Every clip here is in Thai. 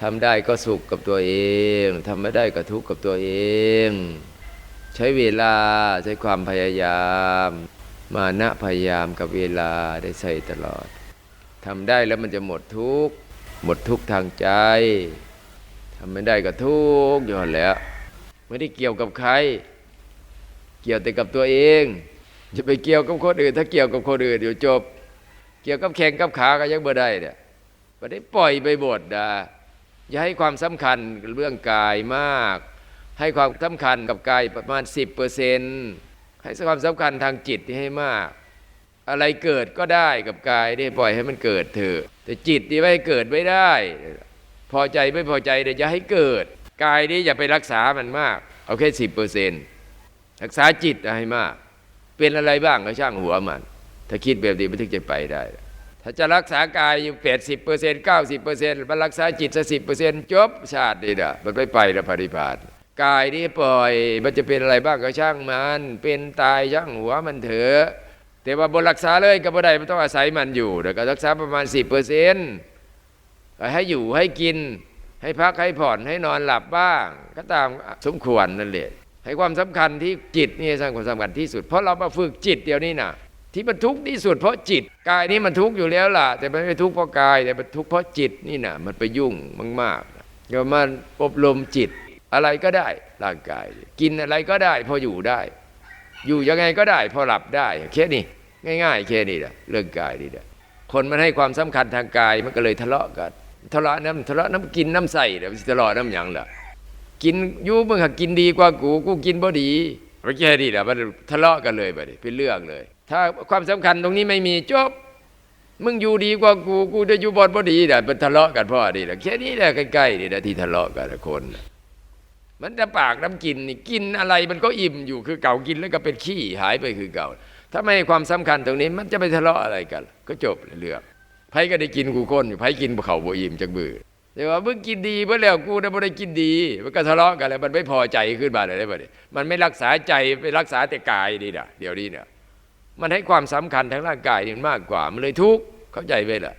ทำได้ก็สุขกับตัวเองทำไม่ได้ก็ทุกข์กับตัวเอง ใช้เวลาใช้ความพยายาม มานะพยายามกับเวลาได้ใส่ตลอดทำได้แล้วมันจะหมดทุกข์หมดทุกข์ทางใจทำไม่ได้ก็ทุกข์อยู่นั่นแล้ว ไม่ได้เกี่ยวกับใคร เกี่ยวแต่กับตัวเองจะไปเกี่ยวกับคนอื่น ถ้าเกี่ยวกับคนอื่นเดี๋ยวจบ เกี่ยวกับแข่งกับขาก็ยังบ่ได้เนี่ยไม่ได้ปล่อยไปบดนะ อย่าให้ความสำคัญเรื่องกายมาก ให้ความสำคัญกับกายประมาณ 10%เปอร์เซ็นต์ให้ความสำคัญทางจิตให้มาก อะไรเกิดก็ได้กับกายได้ปล่อยให้มันเกิดเถอะแต่จิตนี่ไม่ให้เกิดไม่ได้ พอใจไม่พอใจเดี๋ยวจะให้เกิด กายนี้อย่าไปรักษามันมาก เอาแค่สิบเปอร์เซ็นต์รักษาจิตให้มาก เป็นอะไรบ้างก็ช่างหัวมัน ถ้าคิดแบบนี้มันถึงจะไปได้ ถ้าจะรักษากายอยู่แปดสิบเปอร์เซ็นต์เก้าสิบเปอร์เซ็นต์มารักษาจิตสักสิบเปอร์เซ็นต์จบชาตินี่นะมันไม่ไปล้วปฏิภาณกายนี่ปล่อยมันจะเป็นอะไรบ้างก็ช่างมัน เป็นตายช่างหัวมันเถอะแต่ว่าบนรักษาเลยก็บ่ได้มันต้องอาศัยมันอยู่แต่ก็รักษาประมาณสิบเปอร์เซ็นต์ให้อยู่ให้กิน ให้พักให้ผ่อนให้นอนหลับบ้าง ก็ตามสมควรนั่นแหละให้ความสำคัญที่จิตนี่สร้างความสำคัญที่สุด เพราะเรามาฝึกจิตเดียวนี้นะ ที่มันทุกข์ที่สุดเพราะจิตกายนี่มันทุกข์อยู่แล้วล่ะ แต่มันไม่ทุกข์เพราะกายแต่มันทุกข์เพราะจิตนี่นะมันไปยุ่งมากๆนะเดี๋ยวมันอบรมจิตอะไรก็ได้ร่างกาย กินอะไรก็ได้ พออยู่ได้ อยู่ยังไงก็ได้ พอหลับได้แค่นี้ง่ายๆแค่นี้แหละเรื่องกายนี่แหละคนมันให้ความสำคัญทางกายมันก็เลยทะเลาะกันทะเลาะน้ำทะเลาะน้ำกินน้ำใส่เดี๋ยวทะเลาะน้ำหยังล่ะกินอยูมึงหักกินดีกว่ากูกูกินบ่ดีไม่แค่นี้แหละมันทะเลาะกันเลยไปเป็นเรื่องเลย ถ้าความสำคัญตรงนี้ไม่มีจบมึงอยู่ดีกว่ากูกูจะอยู่บอดบ่ดีเดี๋ยวมันทะเลาะกันพราะนี่แหละแค่นี้แหละใกล้ๆนี่แหละที่ทะเลาะกันคน มันจะปากน้ำกินนี่กินอะไรมันก็อิ่มอยู่คือเก่ากินแล้วก็เป็นขี้หายไปคือเก่า ถ้าไม่ความสำคัญตรงนี้มันจะไปทะเลาะอะไรกัน ก็จบเลยเรื่องไผก็ได้กินกูคนอยู่ไผกินเขาบ่อิ่มจักมือแต่ว่ามึงกินดีเมื่อแล้วกูน่ะบ่ได้กินดี มันก็ทะเลาะกันแล้วมันไม่พอใจขึ้นมาเลยได้บ่ะเนี่ยมันไม่รักษาใจไปรักษาแต่กายนี่นะเดี๋ยวนี้เนี่ย มันให้ความสำคัญทางร่างกายมันมากกว่า มันเลยทุกข์เข้าใจไหมล่ะ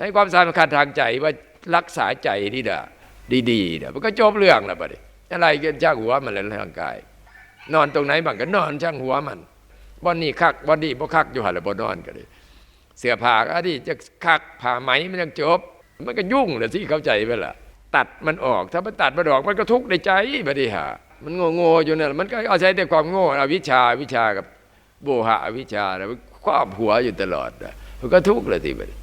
ให้ความสำคัญทางใจว่ารักษาใจนี่น่ะดีๆเนี่ยมันก็จบเรื่องแล้วบ่เนี่ยอะไรกันช่างหัวมันเลยร่างกาย นอนตรงไหนบ้างก็นอนช่างหัวมันบ่นี่คักบ่นี่บ่คักอยู่หันแล้วบ่นอนก็เลยเสื้อผ้าก็ดีจะคักผ้าไหมมันยังจบ มันก็ยุ่งเลยที่เข้าใจไปละตัดมันออกถ้ามันตัดมันออกมันก็ทุกข์ในใจบดีหามันโง่โง่ๆอยู่เนั่นมันก็เอาใช้แต่ความโง่อวิชาวิชากับ โบหะวิชาแล้วมันครอบหัวอยู่ตลอดนะมันก็ทุกข์เลยทีเดี